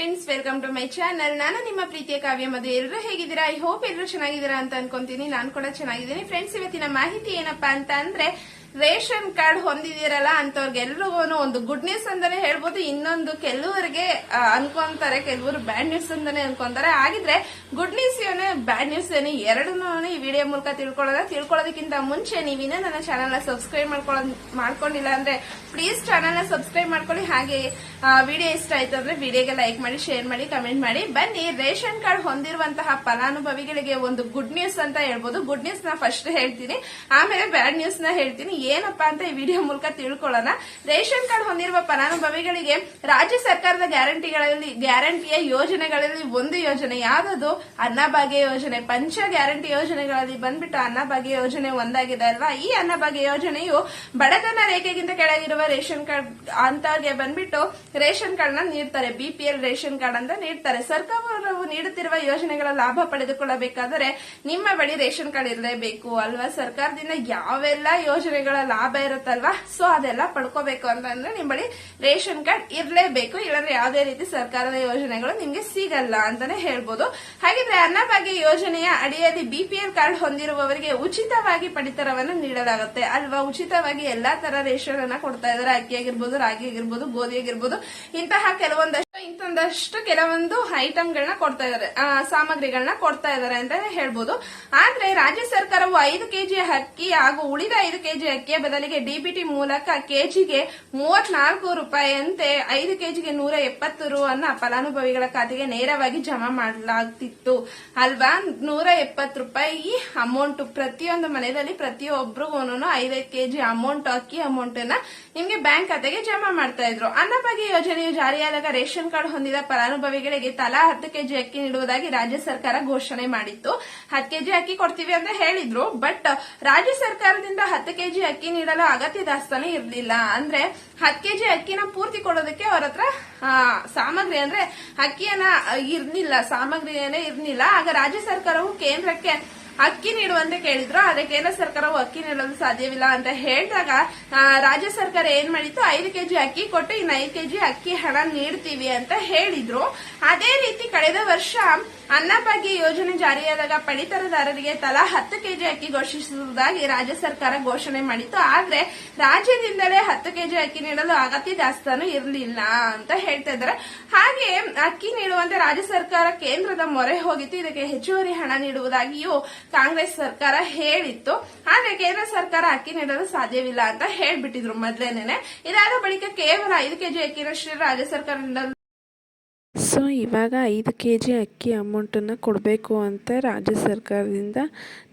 Friends welcome to my channel ನಾನು ನಿಮ್ಮ ಪ್ರೀತಿಯ ಕಾವ್ಯ ಮಧು ಎಲ್ಲರೂ ಹೇಗಿದ್ದೀರಾ? ಐ ಹೋಪ್ ಎಲ್ಲರೂ ಚೆನ್ನಾಗಿದ್ದೀರಾ ಅಂತ ಅನ್ಕೊಂತೀನಿ. ನಾನು ಕೂಡ ಚೆನ್ನಾಗಿದ್ದೀನಿ. ಫ್ರೆಂಡ್ಸ್ ಇವತ್ತಿನ ಮಾಹಿತಿ ಏನಪ್ಪಾ ಅಂತ ಅಂದ್ರೆ ರೇಷನ್ ಕಾರ್ಡ್ ಹೊಂದಿದಿರಲ್ಲ ಅಂತವ್ರಿಗೆಲ್ರಿಗೂ ಒಂದು ಗುಡ್ ನ್ಯೂಸ್ ಅಂತಾನೆ ಹೇಳ್ಬೋದು. ಇನ್ನೊಂದು ಕೆಲವರಿಗೆ ಅನ್ಕೊಂತಾರೆ, ಕೆಲವರು ಬ್ಯಾಡ್ ನ್ಯೂಸ್ ಅಂತಾನೆ ಅನ್ಕೊಂತಾರೆ. ಹಾಗಿದ್ರೆ ಗುಡ್ ನ್ಯೂಸ್ ಏನೇ ಬ್ಯಾಡ್ ನ್ಯೂಸ್ ಏನೇ, ಎರಡನ್ನೂ ಈ ವಿಡಿಯೋ ಮೂಲಕ ತಿಳ್ಕೊಳ್ಳೋಣ ತಿಳ್ಕೊಳ್ಳೋದಕ್ಕಿಂತ ಮುಂಚೆ ನೀವಿನ್ನ ನನ್ನ ಚಾನಲ್ನ ಸಬ್ಸ್ಕ್ರೈಬ್ ಮಾಡ್ಕೊಳ್ಳೋದ್, ಮಾಡ್ಕೊಂಡಿಲ್ಲ ಅಂದ್ರೆ ಪ್ಲೀಸ್ ಚಾನಲ್ನ ಸಬ್ಸ್ಕ್ರೈಬ್ ಮಾಡ್ಕೊಳ್ಳಿ. ಹಾಗೆ ವಿಡಿಯೋ ಇಷ್ಟ ಆಯ್ತು ಅಂದ್ರೆ ವಿಡಿಯೋಗೆ ಲೈಕ್ ಮಾಡಿ ಶೇರ್ ಮಾಡಿ ಕಮೆಂಟ್ ಮಾಡಿ. ಬನ್ನಿ, ರೇಷನ್ ಕಾರ್ಡ್ ಹೊಂದಿರುವಂತಹ ಫಲಾನುಭವಿಗಳಿಗೆ ಒಂದು ಗುಡ್ ನ್ಯೂಸ್ ಅಂತ ಹೇಳ್ಬೋದು. ಗುಡ್ ನ್ಯೂಸ್ನ ಫಸ್ಟ್ ಹೇಳ್ತೀನಿ. ಆಮೇಲೆ ಬ್ಯಾಡ್ ನ್ಯೂಸ್ನ ಹೇಳ್ತೀನಿ. ಏನಪ್ಪಾ ಅಂತ ಈ ವಿಡಿಯೋ ಮೂಲಕ ತಿಳ್ಕೊಳ್ಳೋಣ. ರೇಷನ್ ಕಾರ್ಡ್ ಹೊಂದಿರುವ ಫಲಾನುಭವಿಗಳಿಗೆ ರಾಜ್ಯ ಸರ್ಕಾರದ ಗ್ಯಾರಂಟಿಗಳಲ್ಲಿ, ಗ್ಯಾರಂಟಿಯ ಯೋಜನೆಗಳಲ್ಲಿ ಒಂದು ಯೋಜನೆ, ಯಾವ್ದದು? ಅನ್ನಭಾಗ್ಯ ಯೋಜನೆ. ಪಂಚ ಗ್ಯಾರಂಟಿ ಯೋಜನೆಗಳಲ್ಲಿ ಬಂದ್ಬಿಟ್ಟು ಅನ್ನಭಾಗ್ಯ ಯೋಜನೆ ಒಂದಾಗಿದೆ ಅಲ್ವಾ? ಈ ಅನ್ನಭಾಗ್ಯ ಯೋಜನೆಯು ಬಡತನ ರೇಖೆಗಿಂತ ಕೆಳಗಿರುವ ರೇಷನ್ ಕಾರ್ಡ್ ಅಂತವ್ರಿಗೆ ಬಂದ್ಬಿಟ್ಟು ರೇಷನ್ ಕಾರ್ಡ್ನ ನೀಡ್ತಾರೆ. ಬಿಪಿಎಲ್ ರೇಷನ್ ಕಾರ್ಡ್ ಅಂತ ನೀಡ್ತಾರೆ. ಸರ್ಕಾರವು ನೀಡುತ್ತಿರುವ ಯೋಜನೆಗಳ ಲಾಭ ಪಡೆದುಕೊಳ್ಳಬೇಕಾದರೆ ನಿಮ್ಮ ಬಳಿ ರೇಷನ್ ಕಾರ್ಡ್ ಇರಲೇಬೇಕು ಅಲ್ವಾ? ಸರ್ಕಾರದಿಂದ ಯಾವೆಲ್ಲ ಯೋಜನೆಗಳ ಲಾಭ ಇರುತ್ತಲ್ವಾ? ಸೊ ಅದೆಲ್ಲ ಪಡ್ಕೋಬೇಕು ಅಂತಂದ್ರೆ ನಿಮ್ ಬಳಿ ರೇಷನ್ ಕಾರ್ಡ್ ಇರಲೇಬೇಕು. ಇಲ್ಲಾಂದ್ರೆ ಯಾವುದೇ ರೀತಿ ಸರ್ಕಾರದ ಯೋಜನೆಗಳು ನಿಮ್ಗೆ ಸಿಗಲ್ಲ ಅಂತಾನೆ ಹೇಳ್ಬೋದು. ಹಾಗಿದ್ರೆ ಅನ್ನಭಾಗ್ಯ ಯೋಜನೆಯ ಅಡಿಯಲ್ಲಿ ಬಿಪಿಎಲ್ ಕಾರ್ಡ್ ಹೊಂದಿರುವವರಿಗೆ ಉಚಿತವಾಗಿ ಪಡಿತರವನ್ನು ನೀಡಲಾಗುತ್ತೆ. ಅಲ್ವಾ? ಉಚಿತವಾಗಿ ಎಲ್ಲಾ ತರ ರೇಷನ್ ಅನ್ನ ಕೊಡ್ತಾ ಇದಾರೆ ಅಕ್ಕಿ ಆಗಿರ್ಬೋದು ರಾಗಿ ಆಗಿರ್ಬೋದು ಗೋಧಿ ಆಗಿರ್ಬೋದು ಇಂತಹ ಕೆಲವೊಂದಷ್ಟು ಇಂತೊಂದಷ್ಟು ಕೆಲವೊಂದು ಐಟಮ್ಗಳನ್ನ ಕೊಡ್ತಾ ಇದಾರೆ. ಆ, ಸಾಮಗ್ರಿಗಳನ್ನ ಕೊಡ್ತಾ ಇದಾರೆ ಅಂತ ಹೇಳ್ಬೋದು. ಆದ್ರೆ ರಾಜ್ಯ ಸರ್ಕಾರವು ಐದು ಕೆಜಿ ಅಕ್ಕಿ ಹಾಗೂ ಉಳಿದ ಐದು ಕೆಜಿ ಅಕ್ಕಿಯ ಬದಲಿಗೆ ಡಿಬಿಟಿ ಮೂಲಕ ಕೆಜಿಗೆ ಮೂವತ್ನಾಲ್ಕು ರೂಪಾಯಿಯಂತೆ ಐದು ಕೆಜಿಗೆ ನೂರ ಎಪ್ಪತ್ತು ರು ಅನ್ನ ಫಲಾನುಭವಿಗಳ ಖಾತೆಗೆ ನೇರವಾಗಿ ಜಮಾ ಮಾಡಲಾಗ್ತಿತ್ತು. ಅಲ್ವಾ? ನೂರ ಎಪ್ಪತ್ತು ರೂಪಾಯಿ ಅಮೌಂಟ್. ಪ್ರತಿಯೊಂದು ಮನೆಯಲ್ಲಿ ಪ್ರತಿಯೊಬ್ಬರಿಗೂ ಐದೈದು ಕೆಜಿ ಅಮೌಂಟ್ ಅಕ್ಕಿ ಅಮೌಂಟ್ ಅನ್ನ ನಿಮ್ಗೆ ಬ್ಯಾಂಕ್ ಖಾತೆಗೆ ಜಮಾ ಮಾಡ್ತಾ ಇದ್ರು. ಅನ್ನಭಾಗ್ಯ ಯೋಜನೆಯು ಜಾರಿಯಾದಾಗ ರೇಷನ್ ಕಾರ್ಡ್ ಹೊಂದಿದ ಫಲಾನುಭವಿಗಳಿಗೆ ತಲಾ ಹತ್ತು ಕೆಜಿ ಅಕ್ಕಿ ನೀಡುವುದಾಗಿ ರಾಜ್ಯ ಸರ್ಕಾರ ಘೋಷಣೆ ಮಾಡಿತ್ತು. ಹತ್ತು ಕೆಜಿ ಅಕ್ಕಿ ಕೊಡ್ತೀವಿ ಅಂತ ಹೇಳಿದ್ರು, ಬಟ್ ರಾಜ್ಯ ಸರ್ಕಾರದಿಂದ ಹತ್ತು ಕೆಜಿ ಅಕ್ಕಿ ನೀಡಲು ಅಗತ್ಯ ದಾಸ್ತಾನೆ ಇರಲಿಲ್ಲ. ಅಂದ್ರೆ ಹತ್ತು ಕೆಜಿ ಅಕ್ಕಿನ ಪೂರ್ತಿ ಕೊಡೋದಕ್ಕೆ ಅವ್ರ ಹತ್ರ ಸಾಮಗ್ರಿ ಅಂದ್ರೆ ಅಕ್ಕಿಯನ್ನ ಇರ್ಲಿಲ್ಲ ಏನೇ ಇರ್ಲಿಲ್ಲ ಆಗ ರಾಜ್ಯ ಸರ್ಕಾರವು ಕೇಂದ್ರಕ್ಕೆ ಅಕ್ಕಿ ನೀಡುವಂತೆ ಕೇಳಿದ್ರು. ಆದ್ರೆ ಕೇಂದ್ರ ಸರ್ಕಾರವು ಅಕ್ಕಿ ನೀಡಲು ಸಾಧ್ಯವಿಲ್ಲ ಅಂತ ಹೇಳಿದಾಗ ರಾಜ್ಯ ಸರ್ಕಾರ ಏನ್ ಮಾಡಿತ್ತು? ಐದು ಕೆಜಿ ಅಕ್ಕಿ ಕೊಟ್ಟು ಇನ್ನು ಐದು ಕೆಜಿ ಅಕ್ಕಿ ಹಣ ನೀಡ್ತೀವಿ ಅಂತ ಹೇಳಿದ್ರು. ಅದೇ ರೀತಿ ಕಳೆದ ವರ್ಷ ಅನ್ನಭಾಗ್ಯ ಯೋಜನೆ ಜಾರಿಯಾದಾಗ ಪಡಿತರದಾರರಿಗೆ ತಲಾ ಹತ್ತು ಕೆಜಿ ಅಕ್ಕಿ ಘೋಷಿಸುವುದಾಗಿ ರಾಜ್ಯ ಸರ್ಕಾರ ಘೋಷಣೆ ಮಾಡಿತ್ತು. ಆದ್ರೆ ರಾಜ್ಯದಿಂದಲೇ ಹತ್ತು ಕೆಜಿ ಅಕ್ಕಿ ನೀಡಲು ಅಗತ್ಯ ದಾಸ್ತಾನು ಇರಲಿಲ್ಲ ಅಂತ ಹೇಳ್ತಾ ಇದ್ದಾರೆ. ಹಾಗೆ ಅಕ್ಕಿ ನೀಡುವಂತೆ ರಾಜ್ಯ ಸರ್ಕಾರ ಕೇಂದ್ರದ ಮೊರೆ ಹೋಗಿತ್ತು. ಇದಕ್ಕೆ ಹೆಚ್ಚುವರಿ ಹಣ ನೀಡುವುದಾಗಿಯೂ ಕಾಂಗ್ರೆಸ್ ಸರ್ಕಾರ ಹೇಳಿತ್ತು. ಆದ್ರೆ ಕೇಂದ್ರ ಸರ್ಕಾರ ಅಕ್ಕಿ ನೀಡಲು ಸಾಧ್ಯವಿಲ್ಲ ಅಂತ ಹೇಳ್ಬಿಟ್ಟಿದ್ರು ಮೊದ್ಲೇನೆ ಇದಾದ ಬಳಿಕ ಕೇವಲ ಐದು ಕೆಜಿ ಅಕ್ಕಿನಷ್ಟು ರಾಜ್ಯ ಸರ್ಕಾರ ಸೊ ಇವಾಗ ಐದು ಕೆ ಜಿ ಅಕ್ಕಿ ಅಮೌಂಟನ್ನು ಕೊಡಬೇಕು ಅಂತ ರಾಜ್ಯ ಸರ್ಕಾರದಿಂದ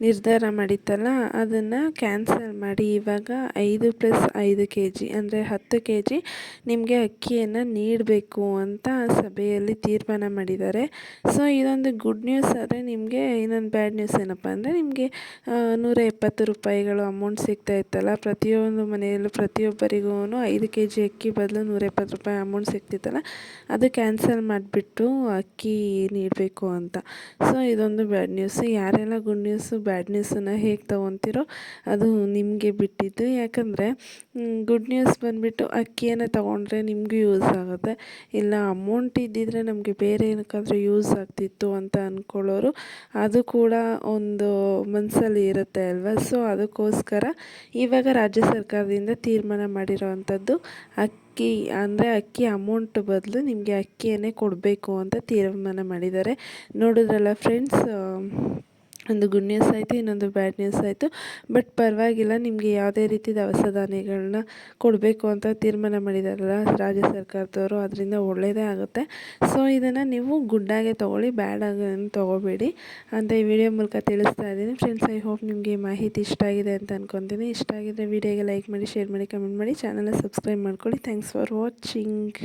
ನಿರ್ಧಾರ ಮಾಡಿತ್ತಲ್ಲ, ಅದನ್ನು ಕ್ಯಾನ್ಸಲ್ ಮಾಡಿ. ಇವಾಗ ಐದು ಪ್ಲಸ್ ಐದು ಕೆ ಜಿ ಅಂದರೆ ಹತ್ತು ಕೆ ಜಿ ನಿಮಗೆ ಅಕ್ಕಿಯನ್ನು ನೀಡಬೇಕು ಅಂತ ಸಭೆಯಲ್ಲಿ ತೀರ್ಮಾನ ಮಾಡಿದ್ದಾರೆ. ಸೊ ಇದೊಂದು ಗುಡ್ ನ್ಯೂಸ್, ಆದರೆ ನಿಮಗೆ ಇನ್ನೊಂದು ಬ್ಯಾಡ್ ನ್ಯೂಸ್ ಏನಪ್ಪ ಅಂದರೆ ನಿಮಗೆ ನೂರ ಎಪ್ಪತ್ತು ರೂಪಾಯಿಗಳು ಅಮೌಂಟ್ ಸಿಗ್ತಾ ಇತ್ತಲ್ಲ, ಪ್ರತಿಯೊಂದು ಮನೆಯಲ್ಲೂ ಪ್ರತಿಯೊಬ್ಬರಿಗೂ ಐದು ಕೆ ಜಿ ಅಕ್ಕಿ ಬದಲು ನೂರ ಎಪ್ಪತ್ತು ರೂಪಾಯಿ ಅಮೌಂಟ್ ಸಿಗ್ತಿತ್ತಲ್ಲ, ಅದು ಕ್ಯಾನ್ಸಲ್ ಮಾಡಿಬಿಟ್ಟು ಅಕ್ಕಿ ನೀಡಬೇಕು ಅಂತ. ಸೊ ಇದೊಂದು ಬ್ಯಾಡ್ ನ್ಯೂಸ್ ಯಾರೆಲ್ಲ ಗುಡ್ ನ್ಯೂಸು ಬ್ಯಾಡ್ ನ್ಯೂಸನ್ನು ಹೇಗೆ ತೊಗೊತಿರೋ ಅದು ನಿಮಗೆ ಬಿಟ್ಟಿದ್ದು. ಯಾಕಂದರೆ ಗುಡ್ ನ್ಯೂಸ್ ಬಂದುಬಿಟ್ಟು ಅಕ್ಕಿಯನ್ನು ತೊಗೊಂಡ್ರೆ ನಿಮಗೂ ಯೂಸ್ ಆಗುತ್ತೆ. ಇಲ್ಲ ಅಮೌಂಟ್ ಇದ್ದಿದ್ರೆ ನಮಗೆ ಬೇರೆ ಏನಕ್ಕಾದರೂ ಯೂಸ್ ಆಗ್ತಿತ್ತು ಅಂತ ಅಂದ್ಕೊಳ್ಳೋರು ಅದು ಕೂಡ ಒಂದು ಮನಸ್ಸಲ್ಲಿ ಇರುತ್ತೆ ಅಲ್ವಾ? ಸೊ ಅದಕ್ಕೋಸ್ಕರ ಇವಾಗ ರಾಜ್ಯ ಸರ್ಕಾರದಿಂದ ತೀರ್ಮಾನ ಮಾಡಿರೋವಂಥದ್ದು ಅಕ್ಕಿ ಅಂದರೆ ಅಕ್ಕಿ ಅಮೌಂಟ್ ಬದಲು ನಿಮಗೆ ಅಕ್ಕಿಯನ್ನೇ ಕೊಡಬೇಕು ಅಂತ ತೀರ್ಮಾನ ಮಾಡಿದ್ದಾರೆ. ನೋಡಿದ್ರಲ್ಲ ಫ್ರೆಂಡ್ಸ್ ಒಂದು ಗುಡ್ ನ್ಯೂಸ್ ಆಯಿತು, ಇನ್ನೊಂದು ಬ್ಯಾಡ್ ನ್ಯೂಸ್ ಆಯಿತು. ಬಟ್ ಪರವಾಗಿಲ್ಲ, ನಿಮಗೆ ಯಾವುದೇ ರೀತಿ ದವಸ ಧಾನ್ಯಗಳನ್ನ ಕೊಡಬೇಕು ಅಂತ ತೀರ್ಮಾನ ಮಾಡಿದಾರಲ್ಲ ರಾಜ್ಯ ಸರ್ಕಾರದವರು, ಅದರಿಂದ ಒಳ್ಳೆಯದೇ ಆಗುತ್ತೆ. ಸೊ ಇದನ್ನು ನೀವು ಗುಡ್ಡಾಗೆ ತೊಗೊಳ್ಳಿ ಆಗಿ ತೊಗೋಬೇಡಿ ಅಂತ ಈ ವಿಡಿಯೋ ಮೂಲಕ ತಿಳಿಸ್ತಾ ಇದ್ದೀನಿ. ಫ್ರೆಂಡ್ಸ್ ಐ ಹೋಪ್ ನಿಮಗೆ ಮಾಹಿತಿ ಇಷ್ಟ ಆಗಿದೆ ಅಂತ ಅಂದ್ಕೊತೀನಿ ಇಷ್ಟ ಆಗಿದ್ದರೆ ವಿಡಿಯೋಗೆ ಲೈಕ್ ಮಾಡಿ ಶೇರ್ ಮಾಡಿ ಕಮೆಂಟ್ ಮಾಡಿ ಚಾನಲ್ನ ಸಬ್ಸ್ಕ್ರೈಬ್ ಮಾಡ್ಕೊಳ್ಳಿ. Thanks for watching